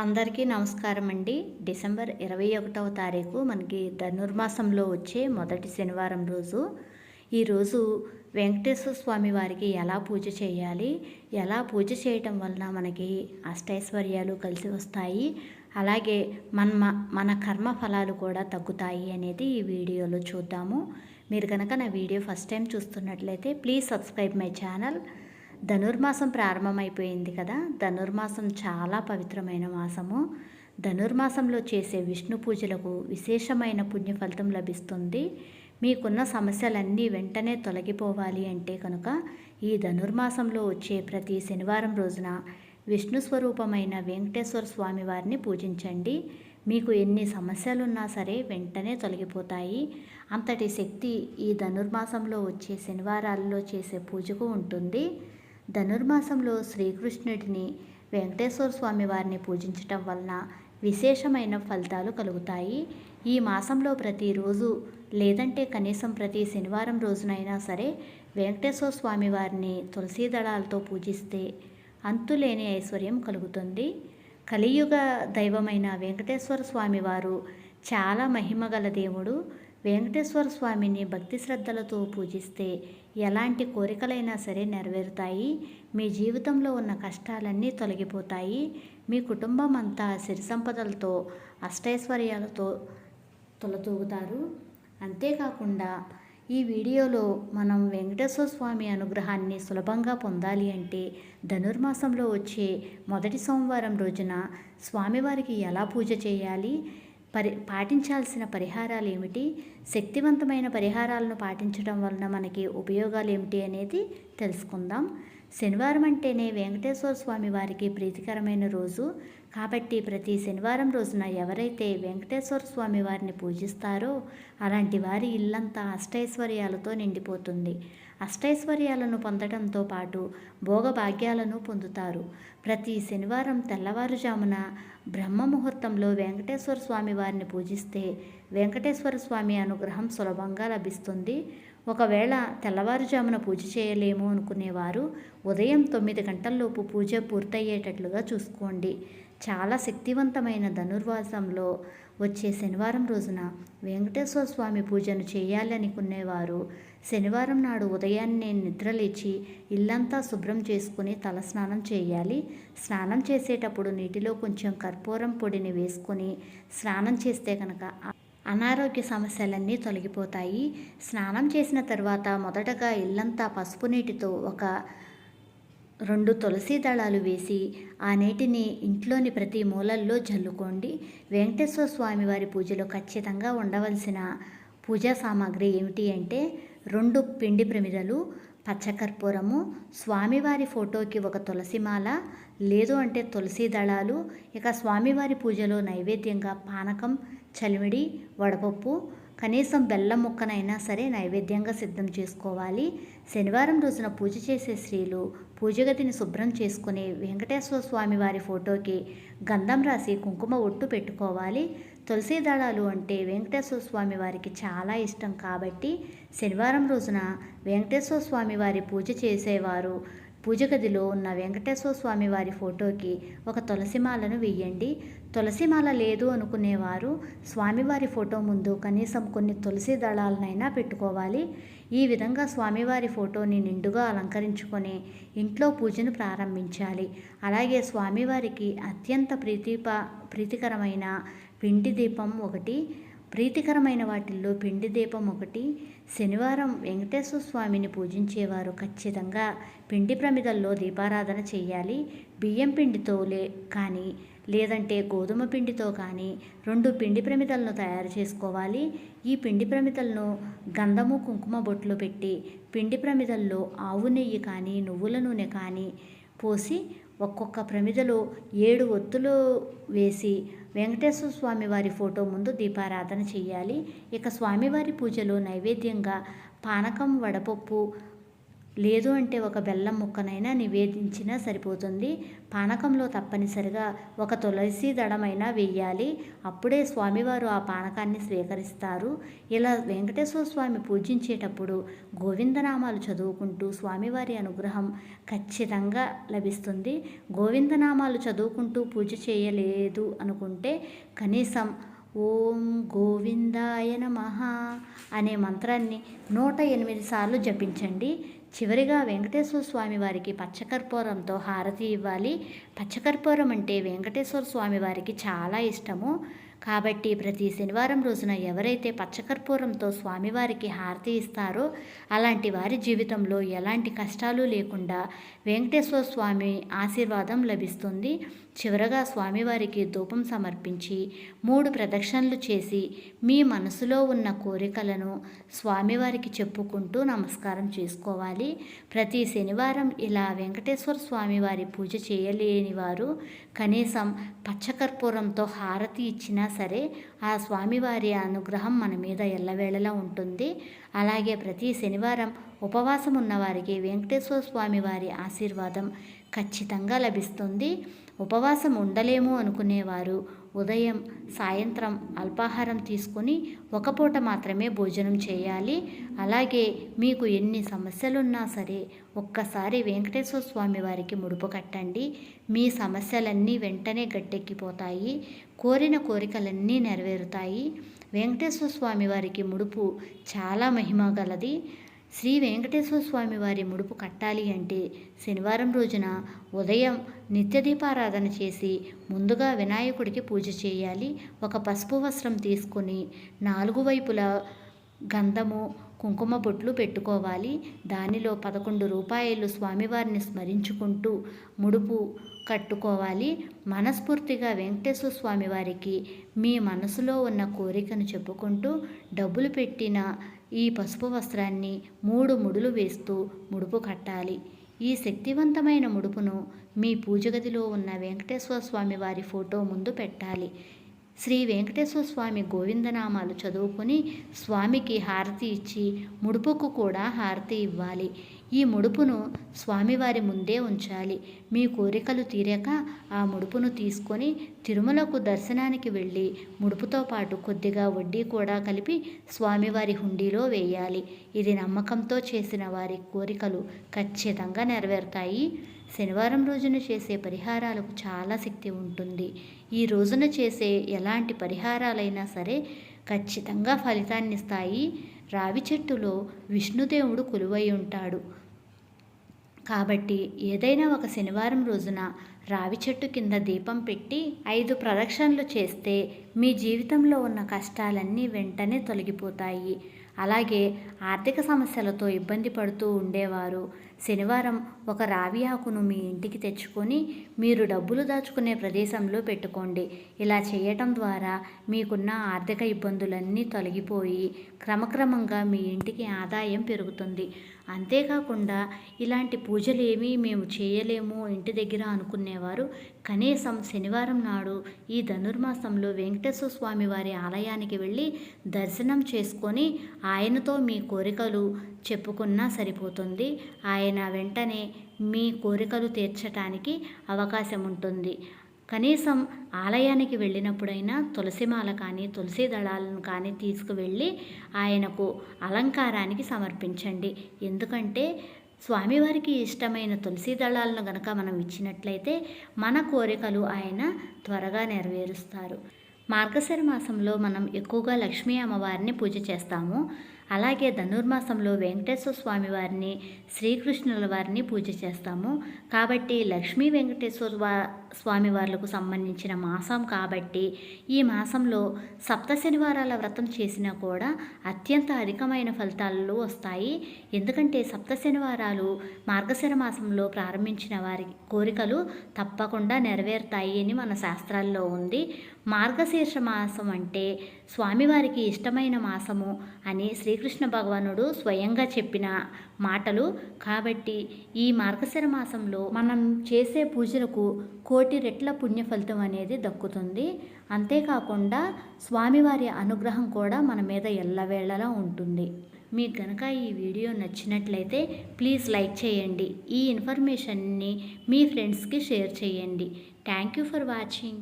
అందరికీ నమస్కారం అండి. డిసెంబర్ ఇరవై ఒకటవ తారీఖు మనకి ధనుర్మాసంలో వచ్చే మొదటి శనివారం రోజు. ఈరోజు వెంకటేశ్వర స్వామి వారికి ఎలా పూజ చేయాలి? ఎలా పూజ చేయటం వలన మనకి అష్టైశ్వర్యాలు కలిసి వస్తాయి? అలాగే మన మన కర్మ ఫలాలు కూడా తగ్గుతాయి అనేది ఈ వీడియోలో చూద్దాము. మీరు కనుక నా వీడియో ఫస్ట్ టైం చూస్తున్నట్లయితే please subscribe my channel. Dhanurmasam ప్రారంభమైపోయింది కదా. ధనుర్మాసం చాలా పవిత్రమైన మాసము. ధనుర్మాసంలో చేసే విష్ణు పూజలకు విశేషమైన పుణ్య ఫలితం లభిస్తుంది. మీకున్న సమస్యలన్నీ వెంటనే తొలగిపోవాలి అంటే కనుక ఈ ధనుర్మాసంలో వచ్చే ప్రతి శనివారం రోజున విష్ణు స్వరూపమైన వెంకటేశ్వర స్వామి వారిని పూజించండి. మీకు ఎన్ని సమస్యలున్నా సరే వెంటనే తొలగిపోతాయి. అంతటి శక్తి ఈ ధనుర్మాసంలో వచ్చే శనివారాల్లో చేసే పూజకు ఉంటుంది. ధనుర్మాసంలో శ్రీకృష్ణుడిని వెంకటేశ్వర స్వామి వారిని పూజించటం వలన విశేషమైన ఫలితాలు కలుగుతాయి. ఈ మాసంలో ప్రతిరోజు లేదంటే కనీసం ప్రతి శనివారం రోజునైనా సరే వెంకటేశ్వర స్వామి వారిని తులసీ దళాలతో పూజిస్తే అంతులేని ఐశ్వర్యం కలుగుతుంది. కలియుగ దైవమైన వెంకటేశ్వర స్వామి వారు చాలా మహిమగల దేవుడు. వెంకటేశ్వర స్వామిని భక్తి శ్రద్ధలతో పూజిస్తే ఎలాంటి కోరికలైనా సరే నెరవేరుతాయి. మీ జీవితంలో ఉన్న కష్టాలన్నీ తొలగిపోతాయి. మీ కుటుంబం అంతా సిరి సంపదలతో అష్టైశ్వర్యాలతో తొలతూగుతారు. అంతేకాకుండా ఈ వీడియోలో మనం వెంకటేశ్వర స్వామి అనుగ్రహాన్ని సులభంగా పొందాలి అంటే ధనుర్మాసంలో వచ్చే మొదటి సోమవారం రోజున స్వామివారికి ఎలా పూజ చేయాలి? పరి పాటించాల్సిన పరిహారాలు ఏమిటి శక్తివంతమైన పరిహారాలను పాటించడం వలన మనకి ఉపయోగాలు ఏమిటి అనేది తెలుసుకుందాం. శనివారం అంటేనే వెంకటేశ్వర స్వామి వారికి ప్రీతికరమైన రోజు. కాబట్టి ప్రతి శనివారం రోజున ఎవరైతే వెంకటేశ్వర స్వామి వారిని పూజిస్తారో అలాంటి వారి ఇల్లంతా అష్టైశ్వర్యాలతో నిండిపోతుంది. అష్టైశ్వర్యాలను పొందడంతో పాటు భోగభాగ్యాలను పొందుతారు. ప్రతి శనివారం తెల్లవారుజామున బ్రహ్మ ముహూర్తంలో వెంకటేశ్వర స్వామి వారిని పూజిస్తే వెంకటేశ్వర స్వామి అనుగ్రహం సులభంగా లభిస్తుంది. ఒకవేళ తెల్లవారుజామున పూజ చేయలేము అనుకునేవారు ఉదయం తొమ్మిది గంటల్లోపు పూజ పూర్తయ్యేటట్లుగా చూసుకోండి. చాలా శక్తివంతమైన ధనుర్వాసంలో వచ్చే శనివారం రోజున వెంకటేశ్వర స్వామి పూజను చేయాలనుకునేవారు. శనివారం నాడు ఉదయాన్నే నిద్రలేచి ఇల్లంతా శుభ్రం చేసుకుని తలస్నానం చేయాలి. స్నానం చేసేటప్పుడు నీటిలో కొంచెం కర్పూరం పొడిని వేసుకొని స్నానం చేస్తే కనుక అనారోగ్య సమస్యలన్నీ తొలగిపోతాయి. స్నానం చేసిన తర్వాత మొదటగా ఇల్లంతా పసుపు నీటితో ఒక రెండు తులసి దళాలు వేసి ఆ నీటిని ఇంట్లోని ప్రతి మూలల్లో జల్లుకోండి. వెంకటేశ్వర స్వామి వారి పూజలో ఖచ్చితంగా ఉండవలసిన పూజా సామాగ్రి ఏమిటి అంటే రెండు పిండి ప్రమిదలు పచ్చకర్పూరము. స్వామివారి ఫోటోకి ఒక తులసిమాల లేదు అంటే తులసి దళాలు. ఇక స్వామివారి పూజలో నైవేద్యంగా పానకం చలిమిడి వడపప్పు కనీసం బెల్లం ముక్కనైనా సరే నైవేద్యంగా సిద్ధం చేసుకోవాలి. శనివారం రోజున పూజ చేసే స్త్రీలు పూజగదిని శుభ్రం చేసుకుని వెంకటేశ్వర స్వామి వారి ఫోటోకి గంధం రాసి కుంకుమ ఒట్టు పెట్టుకోవాలి. తులసి దళాలు అంటే వెంకటేశ్వర స్వామి వారికి చాలా ఇష్టం కాబట్టి శనివారం రోజున వెంకటేశ్వర స్వామి వారి పూజ చేసేవారు. పూజ గదిలో ఉన్న వెంకటేశ్వర స్వామి వారి ఫోటోకి ఒక తులసిమాలను వెయ్యండి. తులసిమాల లేదు అనుకునేవారు. స్వామివారి ఫోటో ముందు కనీసం కొన్ని తులసి దళాలనైనా పెట్టుకోవాలి. ఈ విధంగా స్వామివారి ఫోటోని నిండుగా అలంకరించుకొని ఇంట్లో పూజను ప్రారంభించాలి. అలాగే స్వామివారికి అత్యంత ప్రీతిప ప్రీతికరమైన పిండి దీపం ఒకటి ప్రీతికరమైన వాటిల్లో పిండి దీపం ఒకటి శనివారం వెంకటేశ్వర స్వామిని పూజించేవారు ఖచ్చితంగా పిండి ప్రమిదల్లో దీపారాధన చేయాలి. బియ్యం పిండితో లే కానీ లేదంటే గోధుమ పిండితో కానీ రెండు పిండి ప్రమిదలను తయారు చేసుకోవాలి. ఈ పిండి ప్రమిదలను గంధము కుంకుమ బొట్లు పెట్టి పిండి ప్రమిదల్లో ఆవు నెయ్యి కానీ నువ్వుల నూనె కానీ పోసి ఒక్కొక్క ప్రమిదలో ఏడు ఒత్తులు వేసి వెంకటేశ్వర స్వామి వారి ఫోటో ముందు దీపారాధన చేయాలి. ఇక స్వామివారి పూజలో నైవేద్యంగా పానకం వడపప్పు లేదు అంటే ఒక బెల్లం ముక్కనైనా నివేదించినా సరిపోతుంది. పానకంలో తప్పనిసరిగా ఒక తులసి దడమైనా వేయాలి. అప్పుడే స్వామివారు ఆ పానకాన్ని స్వీకరిస్తారు. ఇలా వెంకటేశ్వర స్వామి పూజించేటప్పుడు గోవిందనామాలు చదువుకుంటూ స్వామివారి అనుగ్రహం ఖచ్చితంగా లభిస్తుంది. గోవిందనామాలు చదువుకుంటూ పూజ చేయలేదు అనుకుంటే కనీసం ఓం గోవిందాయ నమ అనే మంత్రాన్ని నూట ఎనిమిది సార్లు జపించండి. చివరిగా వెంకటేశ్వర స్వామి వారికి పచ్చకర్పూరంతో హారతి ఇవ్వాలి. పచ్చకర్పూరం అంటే వెంకటేశ్వర స్వామి వారికి చాలా ఇష్టము. కాబట్టి ప్రతి శనివారం రోజున ఎవరైతే పచ్చకర్పూరంతో స్వామివారికి హారతి ఇస్తారో అలాంటి వారి జీవితంలో ఎలాంటి కష్టాలు లేకుండా వెంకటేశ్వర స్వామి ఆశీర్వాదం లభిస్తుంది. చివరగా స్వామివారికి ధూపం సమర్పించి మూడు ప్రదక్షిణలు చేసి మీ మనసులో ఉన్న కోరికలను స్వామివారికి చెప్పుకుంటూ నమస్కారం చేసుకోవాలి. ప్రతి శనివారం ఇలా వెంకటేశ్వర స్వామివారి పూజ చేయలేని వారు కనీసం పచ్చకర్పూరంతో హారతి ఇచ్చినా సరే ఆ స్వామివారి అనుగ్రహం మన మీద ఎల్లవేళలా ఉంటుంది. అలాగే ప్రతి శనివారం ఉపవాసం ఉన్నవారికి వెంకటేశ్వర స్వామి వారి ఆశీర్వాదం ఖచ్చితంగా లభిస్తుంది. ఉపవాసం ఉండలేము అనుకునేవారు. ఉదయం సాయంత్రం అల్పాహారం తీసుకొని ఒక పూట మాత్రమే భోజనం చేయాలి. అలాగే మీకు ఎన్ని సమస్యలున్నా సరే ఒక్కసారి వెంకటేశ్వర స్వామి వారికి ముడుపు కట్టండి. మీ సమస్యలన్నీ వెంటనే గట్టెక్కిపోతాయి. కోరిన కోరికలన్నీ నెరవేరుతాయి. వెంకటేశ్వర స్వామి వారికి ముడుపు చాలా మహిమ గలది. శ్రీ వెంకటేశ్వర స్వామి వారి ముడుపు కట్టాలి అంటే శనివారం రోజున ఉదయం నిత్య దీపారాధన చేసి ముందుగా వినాయకుడికి పూజ చేయాలి. ఒక పసుపు వస్త్రం తీసుకొని నాలుగు వైపులా గంధము కుంకుమ బొట్లు పెట్టుకోవాలి. దానిలో పదకొండు రూపాయలు స్వామివారిని స్మరించుకుంటూ ముడుపు కట్టుకోవాలి. మనస్ఫూర్తిగా వెంకటేశ్వర స్వామివారికి మీ మనసులో ఉన్న కోరికను చెప్పుకుంటూ డబ్బులు పెట్టిన ఈ పసుపు వస్త్రాన్ని మూడు ముడులు వేస్తూ ముడుపు కట్టాలి. ఈ శక్తివంతమైన ముడుపును మీ పూజగదిలో ఉన్న వెంకటేశ్వర స్వామి వారి ఫోటో ముందు పెట్టాలి. శ్రీ వెంకటేశ్వర స్వామి గోవిందనామాలు చదువుకొని స్వామికి హారతి ఇచ్చి ముడుపుకు కూడా హారతి ఇవ్వాలి. ఈ ముడుపును స్వామివారి ముందే ఉంచాలి. మీ కోరికలు తీరాక ఆ ముడుపును తీసుకొని తిరుమలకు దర్శనానికి వెళ్ళి ముడుపుతో పాటు కొద్దిగా వడ్డీ కూడా కలిపి స్వామివారి హుండీలో వేయాలి. ఇది నమ్మకంతో చేసిన వారి కోరికలు ఖచ్చితంగా నెరవేరుతాయి. శనివారం రోజున చేసే పరిహారాలకు చాలా శక్తి ఉంటుంది. ఈ రోజున చేసే ఎలాంటి పరిహారాలైనా సరే ఖచ్చితంగా ఫలితాన్ని ఇస్తాయి రావి చెట్టులో విష్ణుదేవుడు కొలువై ఉంటాడు. కాబట్టి ఏదైనా ఒక శనివారం రోజున రావి చెట్టు కింద దీపం పెట్టి ఐదు ప్రదక్షిణలు చేస్తే మీ జీవితంలో ఉన్న కష్టాలన్నీ వెంటనే తొలగిపోతాయి. అలాగే ఆర్థిక సమస్యలతో ఇబ్బంది పడుతూ ఉండేవారు. శనివారం ఒక రావి ఆకును మీ ఇంటికి తెచ్చుకొని మీరు డబ్బులు దాచుకునే ప్రదేశంలో పెట్టుకోండి. ఇలా చేయటం ద్వారా మీకున్న ఆర్థిక ఇబ్బందులన్నీ తొలగిపోయి క్రమక్రమంగా మీ ఇంటికి ఆదాయం పెరుగుతుంది. అంతేకాకుండా ఇలాంటి పూజలు ఏమీ మేము చేయలేము ఇంటి దగ్గర అనుకునేవారు. కనీసం శనివారం నాడు ఈ ధనుర్మాసంలో వెంకటేశ్వర స్వామి వారి ఆలయానికి వెళ్ళి దర్శనం చేసుకొని ఆయనతో మీ కోరికలు చెప్పుకున్నా సరిపోతుంది. ఆయన వెంటనే మీ కోరికలు తీర్చటానికి అవకాశం ఉంటుంది కనీసం ఆలయానికి వెళ్ళినప్పుడైనా తులసిమాల కానీ తులసి దళాలను కానీ తీసుకువెళ్ళి ఆయనకు అలంకారానికి సమర్పించండి. ఎందుకంటే స్వామివారికి ఇష్టమైన తులసి దళాలను గనక మనం ఇచ్చినట్లయితే మన కోరికలు ఆయన త్వరగా నెరవేరుస్తారు. మార్గశిర మాసంలో మనం ఎక్కువగా లక్ష్మీ అమ్మవారిని పూజ చేస్తాము. అలాగే ధనుర్మాసంలో వెంకటేశ్వర స్వామి వారిని శ్రీకృష్ణుల వారిని పూజ చేస్తాము. కాబట్టి లక్ష్మీ వెంకటేశ్వర స్వామి వార్లకు సంబంధించిన మాసం కాబట్టి ఈ మాసంలో సప్త శనివారాల వ్రతం చేసినా కూడా అత్యంత అధికమైన ఫలితాలు వస్తాయి. ఎందుకంటే సప్త శనివారాలు మార్గశిర మాసంలో ప్రారంభించిన వారి కోరికలు తప్పకుండా నెరవేరుతాయి అని మన శాస్త్రాల్లో ఉంది. మార్గశీర్ష మాసం అంటే స్వామివారికి ఇష్టమైన మాసము అని శ్రీ శ్రీకృష్ణ భగవానుడు స్వయంగా చెప్పిన మాటలు కాబట్టి ఈ మార్గశిర మాసంలో మనం చేసే పూజలకు కోటి రెట్ల పుణ్య ఫలితం అనేది దక్కుతుంది. అంతేకాకుండా స్వామివారి అనుగ్రహం కూడా మన మీద ఎల్లవేళలా ఉంటుంది. మీకు కనుక ఈ వీడియో నచ్చినట్లయితే ప్లీజ్ లైక్ చేయండి. ఈ ఇన్ఫర్మేషన్ని మీ ఫ్రెండ్స్కి షేర్ చేయండి. Thank you for watching.